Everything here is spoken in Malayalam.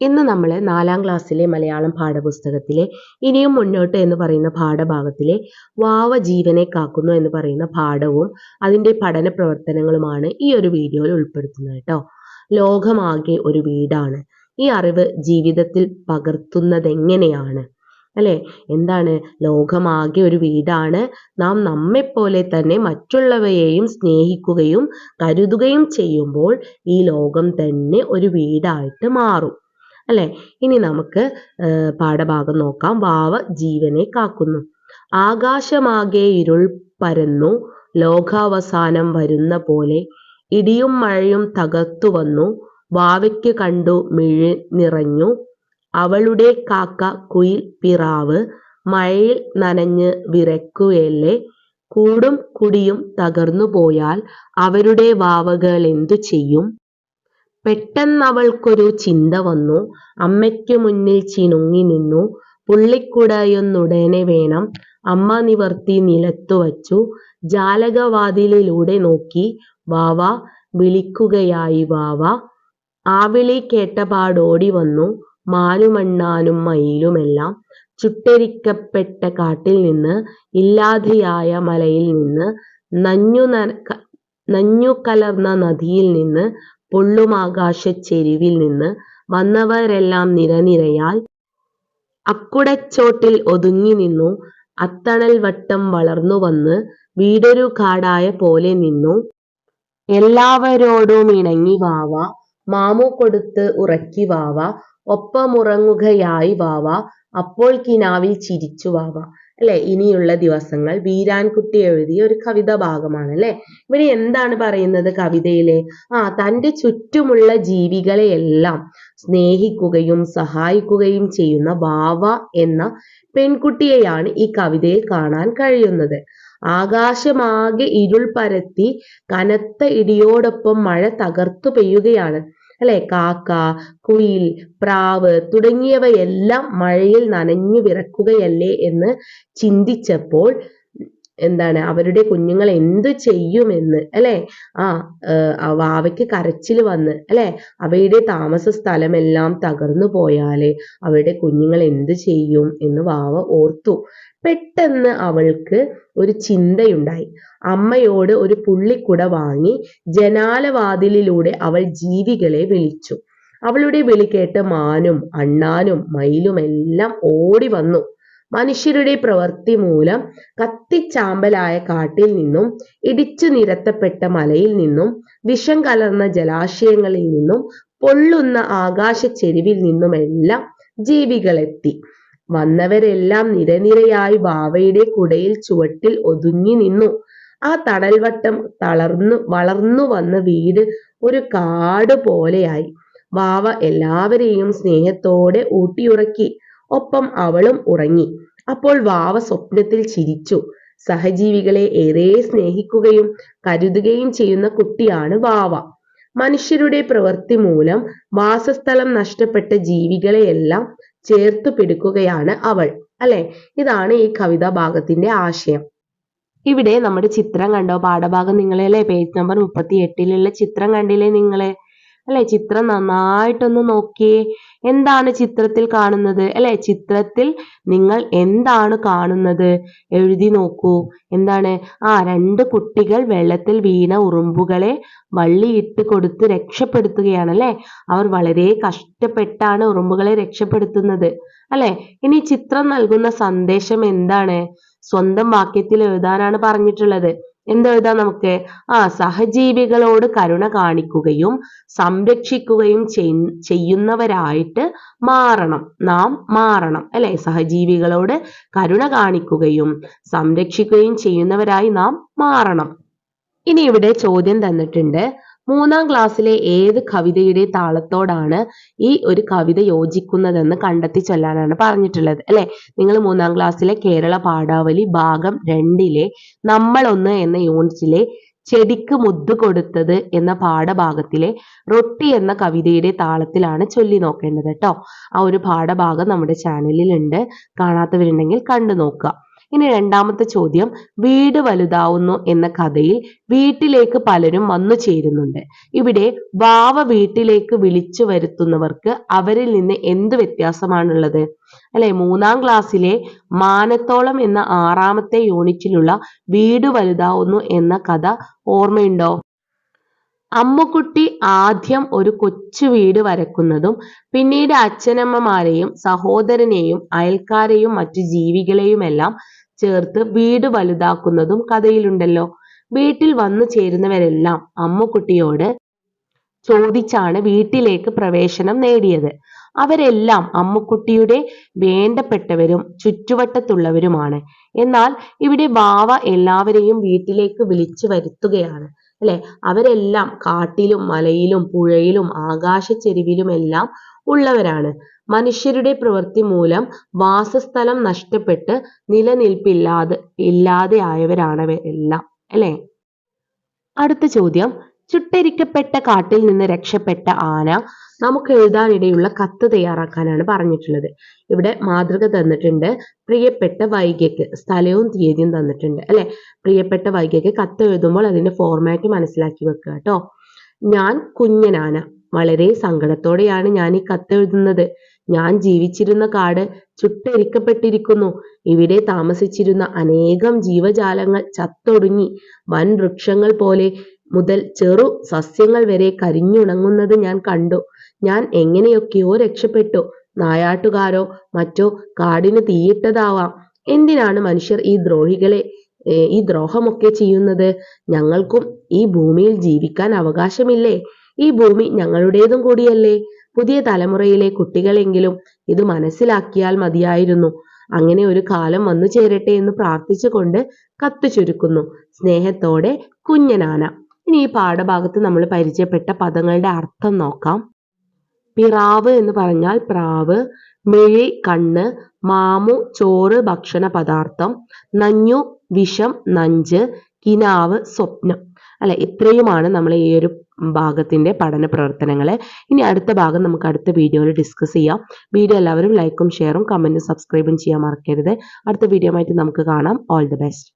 ഇന്ന് നമ്മൾ നാലാം ക്ലാസ്സിലെ മലയാളം പാഠപുസ്തകത്തിലെ ഇനിയും മുന്നോട്ട് എന്ന് പറയുന്ന പാഠഭാഗത്തിലെ വാവ ജീവനെ കാക്കുന്നു എന്ന് പറയുന്ന പാഠവും അതിന്റെ പഠന പ്രവർത്തനങ്ങളുമാണ് ഈ ഒരു വീഡിയോയിൽ ഉൾപ്പെടുത്തുന്നത് കേട്ടോ. ലോകമാകെ ഒരു വീടാണ്. ഈ അറിവ് ജീവിതത്തിൽ പകർത്തുന്നതെങ്ങനെയാണ്? അല്ലെ? എന്താണ്? ലോകമാകെ ഒരു വീടാണ്. നാം നമ്മെപ്പോലെ തന്നെ മറ്റുള്ളവയെയും സ്നേഹിക്കുകയും കരുതുകയും ചെയ്യുമ്പോൾ ഈ ലോകം തന്നെ ഒരു വീടായിട്ട് മാറും. അല്ലെ? ഇനി നമുക്ക് പാഠഭാഗം നോക്കാം. വാവ ജീവനെ കാക്കുന്നു. ആകാശമാകെ ഇരുൾ പരന്നു ലോകാവസാനം വരുന്ന പോലെ ഇടിയും മഴയും തകർത്തു വന്നു വാവയ്ക്ക് കണ്ടു മിഴി നിറഞ്ഞു. അവളുടെ കാക്ക കുയിൽ പിറാവ് മഴയിൽ നനഞ്ഞ് വിറക്കുകയല്ലേ കൂടും കുടിയും തകർന്നു പോയാൽ അവരുടെ വാവകൾ എന്തു ചെയ്യും? പെട്ടെന്നവൾക്കൊരു ചിന്ത വന്നു. അമ്മയ്ക്ക് മുന്നിൽ ചിണുങ്ങി നിന്നു. പുള്ളിക്കുടയൊന്നുടനെ വേണം. അമ്മ നിവർത്തി നിലത്തു വച്ചു. ജാലകവാതിലിലൂടെ നോക്കി. വാവ വിളിക്കുകയായി വാവ. ആ വിളി കേട്ടപാടോടി വന്നു. മാനുമണ്ണാനും മയിലുമെല്ലാം ചുട്ടരിക്കപ്പെട്ട കാട്ടിൽ നിന്ന് ഇല്ലാതെയായ മലയിൽ നിന്ന് നഞ്ഞു പൊള്ളുമാകാശച്ചെരിവിൽ നിന്ന് വന്നവരെല്ലാം നിരനിരയാൽ അക്കുടച്ചോട്ടിൽ ഒതുങ്ങി നിന്നു. അത്തണൽ വട്ടം വളർന്നു വന്ന് വീടൊരു കാടായ പോലെ നിന്നു. എല്ലാവരോടും ഇണങ്ങി വാവ. മാമു കൊടുത്ത് ഉറക്കി വാവ. ഒപ്പമുറങ്ങുകയായി വാവ. അപ്പോൾ കിനാവിൽ ചിരിച്ചു വാവ. അല്ലെ? ഇനിയുള്ള ദിവസങ്ങൾ വീരാൻകുട്ടി എഴുതിയ ഒരു കവിത ഭാഗമാണ് അല്ലെ? ഇവിടെ എന്താണ് പറയുന്നത് കവിതയിലെ? ആ തന്റെ ചുറ്റുമുള്ള ജീവികളെയെല്ലാം സ്നേഹിക്കുകയും സഹായിക്കുകയും ചെയ്യുന്ന വാവ എന്ന പെൺകുട്ടിയെയാണ് ഈ കവിതയിൽ കാണാൻ കഴിയുന്നത്. ആകാശമാകെ ഇരുൾ പരത്തി കനത്ത ഇടിയോടൊപ്പം മഴ തകർത്തു പെയ്യുകയാണ്. അല്ലെ? കാക്ക കുയിൽ പ്രാവ് തുടങ്ങിയവയെല്ലാം മഴയിൽ നനഞ്ഞു വിറക്കുകയല്ലേ എന്ന് ചിന്തിച്ചപ്പോൾ എന്താണ് അവരുടെ കുഞ്ഞുങ്ങൾ എന്തു ചെയ്യുമെന്ന് അല്ലെ? ആ വാവയ്ക്ക് കരച്ചിൽ വന്ന് അല്ലെ? അവയുടെ താമസ സ്ഥലമെല്ലാം തകർന്നു പോയാൽ അവരുടെ കുഞ്ഞുങ്ങൾ എന്തു ചെയ്യും എന്ന് വാവ ഓർത്തു. പെട്ടെന്ന് അവൾക്ക് ഒരു ചിന്തയുണ്ടായി. അമ്മയോട് ഒരു പുള്ളിക്കുട വാങ്ങി ജനാലവാതിലിലൂടെ അവൾ ജീവികളെ വിളിച്ചു. അവളുടെ വിളി കേട്ട് മാനും അണ്ണാനും മയിലും എല്ലാം ഓടി വന്നു. മനുഷ്യരുടെ പ്രവൃത്തി മൂലം കത്തിച്ചാമ്പലായ കാട്ടിൽ നിന്നും ഇടിച്ചു നിരത്തപ്പെട്ട മലയിൽ നിന്നും വിഷം കലർന്ന ജലാശയങ്ങളിൽ നിന്നും പൊള്ളുന്ന ആകാശ ചെരുവിൽ നിന്നുമെല്ലാം ജീവികളെത്തി. വന്നവരെല്ലാം നിരനിരയായി വാവയുടെ കുടയിൽ ചുവട്ടിൽ ഒതുങ്ങി നിന്നു. ആ തടൽവട്ടം തളർന്നു വളർന്നു വന്ന വീട് ഒരു കാട് പോലെയായി വാവ എല്ലാവരെയും സ്നേഹത്തോടെ ഊട്ടിയുറക്കി. ഒപ്പം അവളും ഉറങ്ങി. അപ്പോൾ വാവ സ്വപ്നത്തിൽ ചിരിച്ചു. സഹജീവികളെ ഏറെ സ്നേഹിക്കുകയും കരുതുകയും ചെയ്യുന്ന കുട്ടിയാണ് വാവ. മനുഷ്യരുടെ പ്രവൃത്തി മൂലം വാസസ്ഥലം നഷ്ടപ്പെട്ട ജീവികളെയെല്ലാം ചേർത്തു പിടിക്കുകയാണ് അവൾ. അല്ലെ? ഇതാണ് ഈ കവിതാ ഭാഗത്തിന്റെ ആശയം. ഇവിടെ നമ്മുടെ ചിത്രം കണ്ടോ? പാഠഭാഗം നിങ്ങളെ അല്ലെ പേജ് നമ്പർ മുപ്പത്തി എട്ടിലുള്ള ചിത്രം കണ്ടില്ലേ നിങ്ങളെ? അല്ലെ? ചിത്രം നന്നായിട്ടൊന്ന് നോക്കിയേ. എന്താണ് ചിത്രത്തിൽ കാണുന്നത്? അല്ലെ? ചിത്രത്തിൽ നിങ്ങൾ എന്താണ് കാണുന്നത്? എഴുതി നോക്കൂ. എന്താണ്? ആ രണ്ട് കുട്ടികൾ വെള്ളത്തിൽ വീണ ഉറുമ്പുകളെ വള്ളിയിട്ട് കൊടുത്ത് രക്ഷപ്പെടുത്തുകയാണ് അല്ലെ? അവർ വളരെ കഷ്ടപ്പെട്ടാണ് ഉറുമ്പുകളെ രക്ഷപ്പെടുത്തുന്നത് അല്ലെ? ഇനി ചിത്രം നൽകുന്ന സന്ദേശം എന്താണ്? സ്വന്തം വാക്യത്തിൽ എഴുതാനാണ് പറഞ്ഞിട്ടുള്ളത്. എന്തെഴുതാം നമുക്ക്? ആ സഹജീവികളോട് കരുണ കാണിക്കുകയും സംരക്ഷിക്കുകയും ചെയ്യുന്നവരായിട്ട് മാറണം. നാം മാറണം അല്ലെ? സഹജീവികളോട് കരുണ കാണിക്കുകയും സംരക്ഷിക്കുകയും ചെയ്യുന്നവരായി നാം മാറണം. ഇനി ഇവിടെ ചോദ്യം തന്നിട്ടുണ്ട്. മൂന്നാം ക്ലാസ്സിലെ ഏത് കവിതയുടെ താളത്തോടാണ് ഈ ഒരു കവിത യോജിക്കുന്നതെന്ന് കണ്ടെത്തി ചൊല്ലാനാണ് പറഞ്ഞിട്ടുള്ളത് അല്ലെ? നിങ്ങൾ മൂന്നാം ക്ലാസ്സിലെ കേരള പാഠാവലി ഭാഗം രണ്ടിലെ നമ്മളൊന്ന് എന്ന യൂണിറ്റിലെ ചെടിക്ക് മുദ്ദ് കൊടുത്തത് എന്ന പാഠഭാഗത്തിലെ റൊട്ടി എന്ന കവിതയുടെ താളത്തിലാണ് ചൊല്ലി നോക്കേണ്ടത് കേട്ടോ ആ ഒരു പാഠഭാഗം നമ്മുടെ ചാനലിൽ ഉണ്ട് കാണാത്തവരുണ്ടെങ്കിൽ കണ്ടു നോക്കുക. ഇനി രണ്ടാമത്തെ ചോദ്യം വീട് വലുതാവുന്നു എന്ന കഥയിൽ വീട്ടിലേക്ക് പലരും വന്നു ചേരുന്നുണ്ട്. ഇവിടെ വാവ വീട്ടിലേക്ക് വിളിച്ചു വരുത്തുന്നവർക്ക് അവരിൽ നിന്ന് എന്ത് വ്യത്യാസമാണുള്ളത്? അല്ലെ മൂന്നാം ക്ലാസ്സിലെ മാനത്തോളം എന്ന ആറാമത്തെ യൂണിറ്റിലുള്ള വീട് വലുതാവുന്നു എന്ന കഥ ഓർമ്മയുണ്ടോ? അമ്മുക്കുട്ടി ആദ്യം ഒരു കൊച്ചു വീട് വരക്കുന്നതും പിന്നീട് അച്ഛനമ്മമാരെയും സഹോദരനെയും അയൽക്കാരെയും മറ്റു ജീവികളെയുമെല്ലാം ചേർത്ത് വീട് വലുതാക്കുന്നതും കഥയിലുണ്ടല്ലോ. വീട്ടിൽ വന്നു ചേരുന്നവരെല്ലാം അമ്മുക്കുട്ടിയോട് ചോദിച്ചാണ് വീട്ടിലേക്ക് പ്രവേശനം നേടിയത്. അവരെല്ലാം അമ്മുക്കുട്ടിയുടെ വേണ്ടപ്പെട്ടവരും ചുറ്റുവട്ടത്തുള്ളവരുമാണ്. എന്നാൽ ഇവിടെ വാവ എല്ലാവരെയും വീട്ടിലേക്ക് വിളിച്ചു വരുത്തുകയാണ്. അല്ലെ? അവരെല്ലാം കാട്ടിലും മലയിലും പുഴയിലും ആകാശച്ചെരിവിലുമെല്ലാം ഉള്ളവരാണ്. മനുഷ്യരുടെ പ്രവൃത്തി മൂലം വാസസ്ഥലം നഷ്ടപ്പെട്ട് നിലനിൽപ്പില്ലാതെ ഇല്ലാതെ ആയവരാണവരെല്ലാം അല്ലെ? അടുത്ത ചോദ്യം. ചുട്ടരിക്കപ്പെട്ട കാട്ടിൽ നിന്ന് രക്ഷപ്പെട്ട ആന നമുക്ക് എഴുതാനിടയുള്ള കത്ത് തയ്യാറാക്കാനാണ് പറഞ്ഞിട്ടുള്ളത്. ഇവിടെ മാതൃക തന്നിട്ടുണ്ട്. പ്രിയപ്പെട്ട വൈകിക്ക് സ്ഥലവും തീയതിയും തന്നിട്ടുണ്ട്. അല്ലെ? പ്രിയപ്പെട്ട വൈകിക്ക് കത്ത് എഴുതുമ്പോൾ അതിന്റെ ഫോർമാറ്റ് മനസ്സിലാക്കി വെക്കുക കേട്ടോ. ഞാൻ കുഞ്ഞനാന വളരെ സങ്കടത്തോടെയാണ് ഞാൻ ഈ കത്ത് എഴുതുന്നത്. ഞാൻ ജീവിച്ചിരുന്ന കാട് ചുട്ടരിക്കപ്പെട്ടിരിക്കുന്നു. ഇവിടെ താമസിച്ചിരുന്ന അനേകം ജീവജാലങ്ങൾ ചത്തൊടുങ്ങി. വൻ വൃക്ഷങ്ങൾ പോലെ മുതൽ ചെറു സസ്യങ്ങൾ വരെ കരിഞ്ഞുണങ്ങുന്നത് ഞാൻ കണ്ടു. ഞാൻ എങ്ങനെയൊക്കെയോ രക്ഷപ്പെട്ടു. നായാട്ടുകാരോ മറ്റോ കാടിന് തീയിട്ടതാവാം. എന്തിനാണ് മനുഷ്യർ ഈ ദ്രോഹികളെ ഈ ദ്രോഹമൊക്കെ ചെയ്യുന്നത്? ഞങ്ങൾക്കും ഈ ഭൂമിയിൽ ജീവിക്കാൻ അവകാശമില്ലേ? ഈ ഭൂമി ഞങ്ങളുടേതും കൂടിയല്ലേ? പുതിയ തലമുറയിലെ കുട്ടികളെങ്കിലും ഇത് മനസ്സിലാക്കിയാൽ മതിയായിരുന്നു. അങ്ങനെ ഒരു കാലം വന്നു ചേരട്ടെ എന്ന് പ്രാർത്ഥിച്ചുകൊണ്ട് കത്തു ചുരുക്കുന്നു സ്നേഹത്തോടെ കുഞ്ഞനാന. ഇനി ഈ പാഠഭാഗത്ത് നമ്മൾ പരിചയപ്പെട്ട പദങ്ങളുടെ അർത്ഥം നോക്കാം. പിറാവ് എന്ന് പറഞ്ഞാൽ പ്രാവ് മിഴി കണ്ണ് മാമു ചോറ് ഭക്ഷണ പദാർത്ഥം നഞ്ഞു വിഷം നഞ്ച് കിനാവ് സ്വപ്നം. അല്ലെ ഇത്രയുമാണ് നമ്മൾ ഈ ഒരു ഭാഗത്തിന്റെ പഠന പ്രവർത്തനങ്ങൾ ഇനി അടുത്ത ഭാഗം നമുക്ക് അടുത്ത വീഡിയോയിൽ ഡിസ്കസ് ചെയ്യാം. വീഡിയോ എല്ലാവരും ലൈക്കും ഷെയറും കമന്റും സബ്സ്ക്രൈബും ചെയ്യാൻ മറക്കരുത്. അടുത്ത വീഡിയോ ആയിട്ട് നമുക്ക് കാണാം. All the best